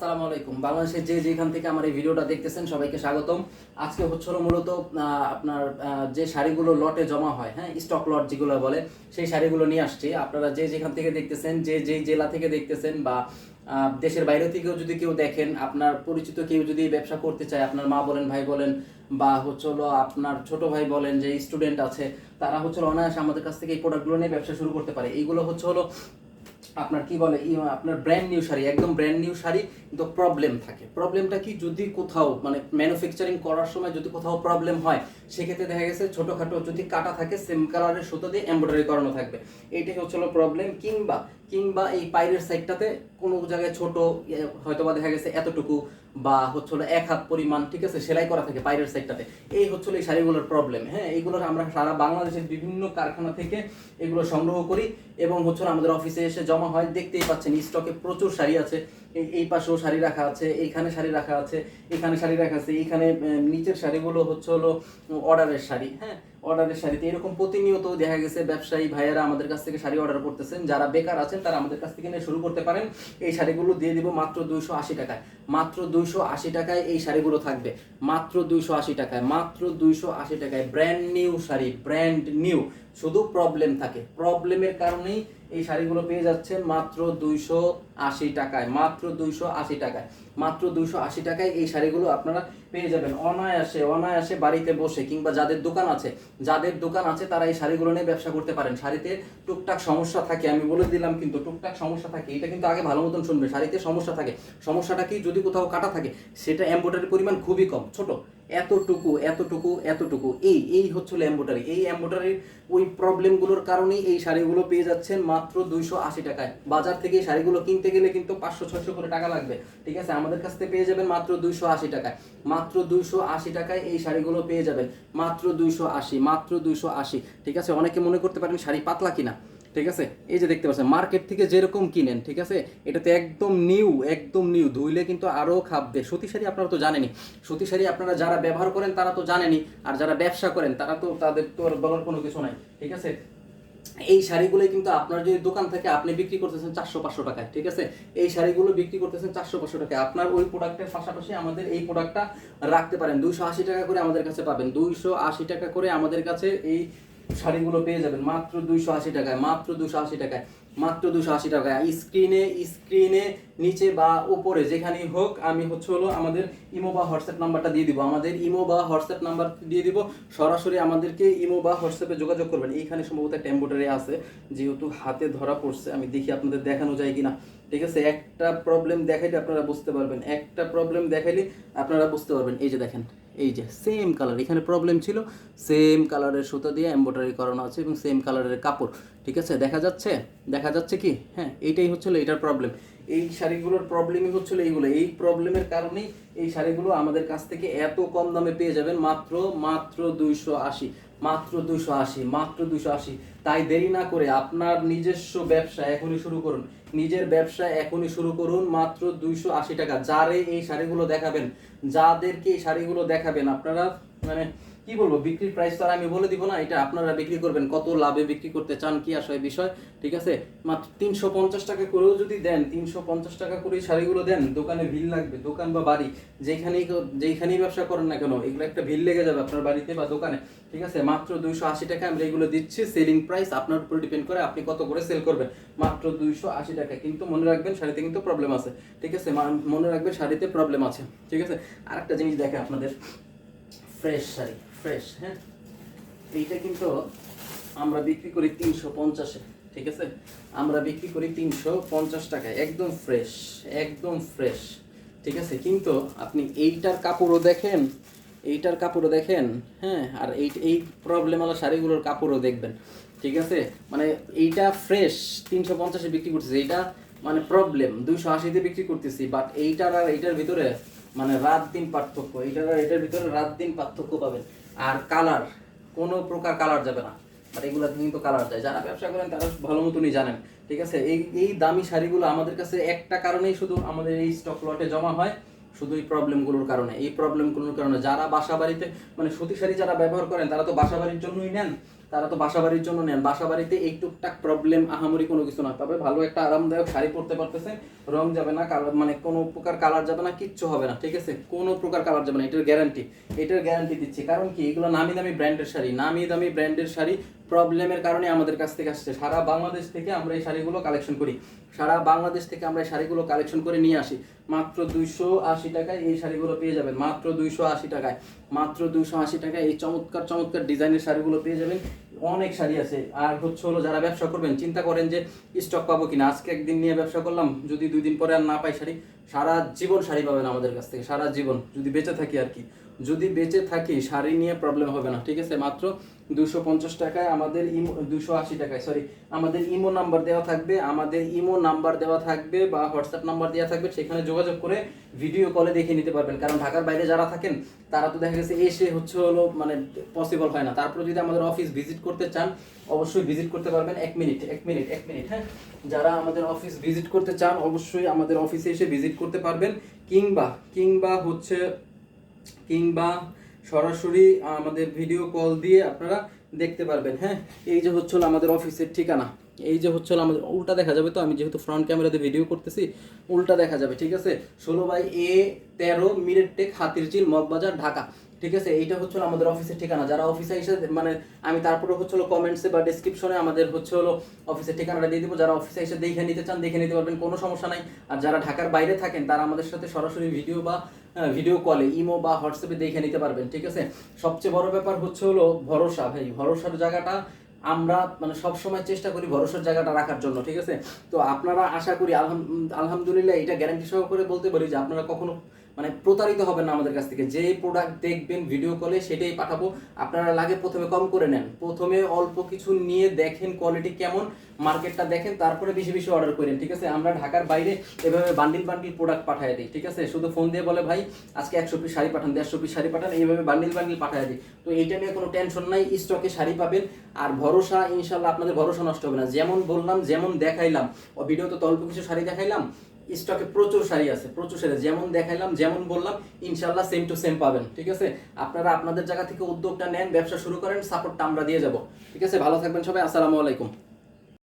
আসসালামু আলাইকুম। বাংলাদেশের যে যেখান থেকে আমার এই ভিডিওটা দেখতেছেন, সবাইকে স্বাগতম। আজকে হচ্ছে মূলত আপনার যে শাড়িগুলো লটে জমা হয় হ্যাঁ স্টক লট যেগুলো বলে, সেই শাড়িগুলো নিয়ে আসছি। আপনারা যে যেখান থেকে দেখতেছেন, যে যেই জেলা থেকে দেখতেছেন বা দেশের বাইরে থেকেও যদি কেউ দেখেন, আপনার পরিচিত কেউ যদি ব্যবসা করতে চায়, আপনার মা বলেন, ভাই বলেন, বা হচ্ছে হলো আপনার ছোট ভাই বলেন, যে স্টুডেন্ট আছে, তারা হচ্ছে অনায়াসে আমাদের কাছ থেকে এই প্রোডাক্টগুলো নিয়ে ব্যবসা শুরু করতে পারে। এইগুলো হচ্ছে হলো আপনার কি বলে ই- আপনার ব্র্যান্ড নিউ শাড়ি, একদম ব্র্যান্ড নিউ শাড়ি, কিন্তু প্রবলেম থাকে। প্রবলেমটা কি? যদি কোথাও মানে ম্যানুফ্যাকচারিং করার সময় যদি কোথাও প্রবলেম হয়, সেক্ষেত্রে দেখা গেছে ছোটোখাটো যদি কাটা থাকে সেম কালারের সুতো দিয়ে এমব্রয়ডারি করানো থাকবে। এইটাই হচ্ছিল প্রবলেম কিংবা কিংবা এই পাইরের সাইডটাতে কোনো জায়গায় ছোট হয়তো বা দেখা গেছে এতটুকু বা হচ্ছে এক হাত পরিমাণ, ঠিক আছে, সেলাই করা থাকে পাইরের সাইডটাতে এই হচ্ছে এই শাড়িগুলোর প্রবলেম হ্যাঁ? এইগুলো আমরা সারা বাংলাদেশের বিভিন্ন কারখানা থেকে এগুলো সংগ্রহ করি এবং হচ্ছে আমাদের অফিসে এসে জমা হয়। দেখতেই পাচ্ছেন স্টকে প্রচুর শাড়ি আছে। এই- পাশেও শাড়ি রাখা আছে, এইখানে শাড়ি রাখা আছে, এখানে শাড়ি রাখা আছে, এইখানে নিচের শাড়িগুলো হচ্ছে হলো অর্ডারের শাড়ি হ্যাঁ? অর্ডারের শাড়িতে এরকম প্রতিনিয়ত দেখা গেছে ব্যবসায়ী ভাইয়েরা আমাদের কাছ থেকে শাড়ি অর্ডার করতেছেন, যারা বেকার আছেন তারা আমাদের কাছ থেকে নিয়ে শুরু করতে পারেন, এই শাড়িগুলো দিয়ে দিব মাত্র দুইশো আশি টাকায়, মাত্র দুইশো আশি টাকায় এই শাড়িগুলো থাকবে, মাত্র দুইশো আশি টাকায়, মাত্র দুইশো আশি টাকায় brand new sari brand new শুধু প্রবলেম থাকে। প্রবলেমের কারণেই এই শাড়িগুলো পেয়ে যাচ্ছেন মাত্র দুইশো আশি টাকায়, মাত্র দুইশো আশি টাকায়। মাত্র দুইশো আশি টাকায় এই শাড়িগুলো আপনারা পেয়ে যাবেন। অনায়াসে অনায়াসে বাড়িতে বসে কিংবা যাদের দোকান আছে, যাদের দোকান আছে তারা এই শাড়িগুলো নিয়ে ব্যবসা করতে পারেন। শাড়িতে টুকটাক সমস্যা থাকে, আমি বলে দিলাম কিন্তু টুকটাক সমস্যা থাকে, এটা কিন্তু আগে ভালো মতন শুনবে। শাড়িতে সমস্যা থাকে। সমস্যাটা কি? যদি কোথাও কাটা থাকে, সেটা এম্বোটারির পরিমাণ খুবই কম, ছোট। এতটুকু এতটুকু এতটুকু। এই এই হচ্ছে এম্বোটারি এই এম্বোটারির ওই প্রবলেমগুলোর কারণেই এই শাড়িগুলো পেয়ে যাচ্ছেন মাত্র দুইশো আশি টাকায়। বাজার থেকে এই শাড়িগুলো কিনতে গেলে কিন্তু পাঁচশো ছয়শো করে টাকা লাগবে, ঠিক আছে? আমাদের কাছ থেকে পেয়ে যাবেন মাত্র দুইশো আশি টাকায়। মাত্র দুইশো আশি টাকায় এই শাড়িগুলো পেয়ে যাবেন। মাত্র দুইশো আশি, মাত্র দুইশো আশি, ঠিক আছে? অনেকে মনে করতে পারেন শাড়ি পাতলা কিনা। ঠিক আছে? এই যে দেখতে পাচ্ছেন মার্কেট থেকে যেরকম কিনেন, ঠিক আছে? এটাতে একদম নিউ একদম নিউ ধুইলে কিন্তু আরও খাববে সতী শাড়ি আপনারা তো জানেনই। সতী শাড়ি আপনারা যারা ব্যবহার করেন, তারা তো জানেনই। আর যারা ব্যবসা করেন, তারা তো তাদের তো আর বলার কোনো কিছু নাই, ঠিক আছে? এই শাড়িগুলো কিন্তু আপনার যদি দোকান থেকে আপনি বিক্রি করতেছেন চারশো, পাঁচশো টাকায়, ঠিক আছে? এই শাড়িগুলো বিক্রি করতেছেন চারশো, পাঁচশো টাকায়। আপনার ওই প্রোডাক্টের পাশাপাশি আমাদের এই প্রোডাক্টটা রাখতে পারেন। দুইশো আশি টাকা করে আমাদের কাছে পাবেন। দুইশো আশি টাকা করে আমাদের কাছে এই শাড়িগুলো পেয়ে যাবেন মাত্র দুইশো আশি টাকায়, মাত্র দুশো আশি টাকায়, মাত্র দুশো আশি টাকায়। স্ক্রিনে স্ক্রিনে নিচে বা উপরে যেখানেই হোক, আমি হচ্ছে হলো আমাদের ইমো বা হোয়াটসঅ্যাপ নাম্বারটা দিয়ে দিব। আমাদের ইমো বা হোয়াটসঅ্যাপ নাম্বার দিয়ে দিব। সরাসরি আমাদেরকে ইমো বা হোয়াটসঅ্যাপে যোগাযোগ করবেন। এইখানে সম্ভবত একটা এম্বোটারি আছে, যেহেতু হাতে ধরা পড়ছে, আমি দেখি আপনাদের দেখানো যায় কিনা। ঠিক আছে? একটা প্রবলেম দেখাইলে আপনারা বুঝতে পারবেন। একটা প্রবলেম দেখাইলে আপনারা বুঝতে পারবেন। এই যে দেখেন। এই যে সেম কালার এখানে প্রবলেম ছিল সেম কালারের সুতো দিয়ে এম্ব্রয়ডারি করানো আছে এবং সেম কালারের কাপড়, ঠিক আছে? দেখা যাচ্ছে? দেখা যাচ্ছে কি? হ্যাঁ এইটাই হচ্ছিল এটার প্রবলেম এই শাড়িগুলোর প্রবলেমই হচ্ছিল এইগুলো। এই প্রবলেমের কারণেই এই শাড়িগুলো আমাদের কাছ থেকে এত কম দামে পেয়ে যাবেন মাত্র মাত্র দুইশো আশি, মাত্র দুইশো আশি, মাত্র দুইশো আশি। তাই দেরি না করে আপনার নিজস্ব ব্যবসা এখনই শুরু করুন। নিজের ব্যবসা এখনই শুরু করুন মাত্র দুইশো আশি টাকা। যারে এই শাড়িগুলো দেখাবেন, যাদেরকে এই শাড়িগুলো দেখাবেন, আপনারা মানে কি বলব, বিক্রির প্রাইস তো আর আমি বলে দিব না, এটা আপনারা বিক্রি করবেন, কত লাভে বিক্রি করতে চান, কি আসলে বিষয়, ঠিক আছে? মাত্র তিনশো পঞ্চাশ টাকা করেও যদি দেন, তিনশো পঞ্চাশ টাকা করে শাড়িগুলো দেন, দোকানে ভিড় লাগবে, দোকান বা বাড়ি যেখানেই যেখানেই ব্যবসা করেন না কেন, এগুলো একটা ভিড় লেগে যাবে আপনার বাড়িতে বা দোকানে, ঠিক আছে? মাত্র দুইশো আশি টাকা আমরা এগুলো দিচ্ছি সেলিং প্রাইস আপনার উপর ডিপেন্ড করে আপনি কত করে সেল করবেন। মাত্র দুইশো আশি টাকা, কিন্তু মনে রাখবেন শাড়িতে কিন্তু প্রবলেম আছে, ঠিক আছে? মনে রাখবেন শাড়িতে প্রবলেম আছে, ঠিক আছে? আরেকটা জিনিস দেখে আপনাদের ফ্রেশ শাড়ি। ফ্রেশ হ্যাঁ? এইটা কিন্তু আমরা বিক্রি করি তিনশো পঞ্চাশে, ঠিক আছে? আমরা বিক্রি করি তিনশো পঞ্চাশ টাকায়, একদম ফ্রেশ একদম ফ্রেশ ঠিক আছে? কিন্তু আপনি এইটার কাপড়ও দেখেন, এইটার কাপড়ও দেখেন হ্যাঁ? আর এই এই প্রবলেমওয়ালা শাড়িগুলোর কাপড়ও দেখবেন, ঠিক আছে? মানে এইটা ফ্রেশ তিনশো পঞ্চাশে বিক্রি করতেছে, এইটা মানে প্রবলেম দুইশো আশিতে বিক্রি করতেছি বাট এইটার আর এইটার ভিতরে মানে রাত দিন পার্থক্য, এইটার আর এটার ভিতরে রাত দিন পার্থক্য পাবেন। আর কালার কোনো প্রকার কালার যাবে না। আর এগুলো কিন্তু কালার যায় যারা ব্যবসা করেন, তারা ভালো মতনই জানেন, ঠিক আছে? এই এই দামি শাড়িগুলো আমাদের কাছে একটা কারণেই শুধু আমাদের এই স্টক লটে জমা হয়, শুধু এই প্রবলেমগুলোর কারণে। এই প্রবলেমগুলোর কারণে যারা বাসা বাড়িতে মানে সুতি শাড়ি যারা ব্যবহার করেন, তারা তো বাসা বাড়ির জন্যই নেন। তারা তো বাসা বাড়ির জন্য নেন। বাসা বাড়িতে এই টুকটাক প্রবলেম আহামরি কোনো কিছু না। তবে ভালো একটা আরামদায়ক শাড়ি পরতে পারতেছেন, রং যাবে না কালার মানে কোনো প্রকার কালার যাবে না, কিচ্ছু হবে না, ঠিক আছে? কোনো প্রকার কালার যাবে না, এটার গ্যারান্টি এটার গ্যারান্টি দিচ্ছি। কারণ কি? এগুলো নামি দামি ব্র্যান্ডের শাড়ি। নামি দামি ব্র্যান্ডের শাড়ি প্রবলেমের কারণে আমাদের কাছ থেকে আসছে। সারা বাংলাদেশ থেকে আমরা এই শাড়িগুলো কালেকশন করি। সারা বাংলাদেশ থেকে আমরা এই শাড়িগুলো কালেকশন করে নিয়ে আসি। মাত্র দুইশো আশি টাকায় এই শাড়িগুলো পেয়ে যাবেন। মাত্র দুইশো আশি টাকায়। মাত্র দুইশো আশি টাকায় এই চমৎকার চমৎকার ডিজাইনের শাড়িগুলো পেয়ে যাবেন। অনেক শাড়ি আছে। আর হচ্ছে হলো যারা ব্যবসা করবেন, চিন্তা করেন যে স্টক পাবো কিনা। আজকে একদিন নিয়ে ব্যবসা করলাম, যদি দুই দিন পরে আর না পাই শাড়ি, সারা জীবন শাড়ি পাবেন আমাদের কাছ থেকে, সারা জীবন, যদি বেঁচে থাকি আর কি। যদি বেঁচে থাকি, শাড়ি নিয়ে প্রবলেম হবে না, ঠিক আছে? মাত্র দুশো পঞ্চাশ টাকায় আমাদের ইমো দুশো আশি টাকায় সরি আমাদের ইমো নাম্বার দেওয়া থাকবে, আমাদের ইমো নাম্বার দেওয়া থাকবে বা হোয়াটসঅ্যাপ নাম্বার দেওয়া থাকবে, সেখানে যোগাযোগ করে ভিডিও কলে দেখে নিতে পারবেন। কারণ ঢাকার বাইরে যারা থাকেন, তারা তো দেখা গেছে এসে হচ্ছে হলো মানে পসিবল হয় না। তারপরে যদি আমাদের অফিস ভিজিট করতে চান, অবশ্যই ভিজিট করতে পারবেন। এক মিনিট এক মিনিট এক মিনিট হ্যাঁ? যারা আমাদের অফিস ভিজিট করতে চান, অবশ্যই আমাদের অফিসে এসে ভিজিট করতে পারবেন। কিংবা কিংবা হচ্ছে কিংবা সরাসরি আমাদের ভিডিও কল দিয়ে আপনারা দেখতে পারবেন হ্যাঁ? এই যে হচ্ছে আমাদের অফিসের ঠিকানা। এই যে হচ্ছে হলো আমাদের উল্টা দেখা যাবে তো, আমি যেহেতু ফ্রন্ট ক্যামেরাতে ভিডিও করতেছি, উল্টা দেখা যাবে, ঠিক আছে? ষোলো বাই এ তেরো মিনিট টেক হাতির চিল মগবাজার, ঢাকা, ঠিক আছে? এইটা হচ্ছে আমাদের অফিসের ঠিকানা। যারা অফিসে এসে মানে আমি তারপরে হচ্ছে হলো কমেন্টসে বা ডিসক্রিপশনে আমাদের হচ্ছে হলো অফিসের ঠিকানাটা দিয়ে দিব। যারা অফিসে এসে দেখে নিতে চান, দেখে নিতে পারবেন, কোনো সমস্যা নাই। আর যারা ঢাকার বাইরে থাকেন, তারা আমাদের সাথে সরাসরি ভিডিও বা ভিডিও কলে ইমো বা হোয়াটসঅ্যাপে দেখে নিতে পারবেন, ঠিক আছে? সবচেয়ে বড় ব্যাপার হচ্ছে হলো ভরসা, ভাই। ভরসার জায়গাটা আমরা মানে সবসময় চেষ্টা করি ভরসার জায়গাটা রাখার জন্য, ঠিক আছে? তো আপনারা আশা করি আলহাম আলহামদুলিল্লাহ এটা গ্যারান্টি সহকারে বলতে পারি যে আপনারা কখনো মানে প্রতারিত হবেন না আমাদের কাছ থেকে। যে প্রোডাক্ট দেখবেন ভিডিও কলে সেটাই পাঠাবো। আপনারা লাগে প্রথমে কম করে নেন। প্রথমে অল্প কিছু নিয়ে দেখেন কোয়ালিটি কেমন, মার্কেটটা দেখেন, তারপরে বেশি বেশি অর্ডার করেন, ঠিক আছে? আমরা ঢাকার বাইরে এভাবে বান্ডিল বান্ডিল প্রোডাক্ট পাঠিয়ে দিই, ঠিক আছে? শুধু ফোন দিয়ে বলে, ভাই, আজকে একশো পিস শাড়ি পাঠান, দেড়শো পিস শাড়ি পাঠান। এইভাবে বান্ডিল বান্ডিল পাঠিয়ে দিই। তো এইটা নিয়ে কোনো টেনশন নাই স্টকে শাড়ি পাবেন। আর ভরসা ইনশাল্লাহ আপনাদের ভরসা নষ্ট হবে না। যেমন বললাম, যেমন দেখাইলাম, ও ভিডিওতে তো অল্প কিছু শাড়ি দেখাইলাম স্টকে প্রচুর শাড়ি আছে, প্রচুর শাড়ি যেমন দেখাইলাম, যেমন বললাম, ইনশাল্লাহ সেম টু সেম পাবেন, ঠিক আছে? আপনারা আপনাদের জায়গা থেকে উদ্যোগটা নেন, ব্যবসা শুরু করেন সাপোর্টটা আমরা দিয়ে যাব। ঠিক আছে? ভালো থাকবেন সবাই, আসসালামু আলাইকুম।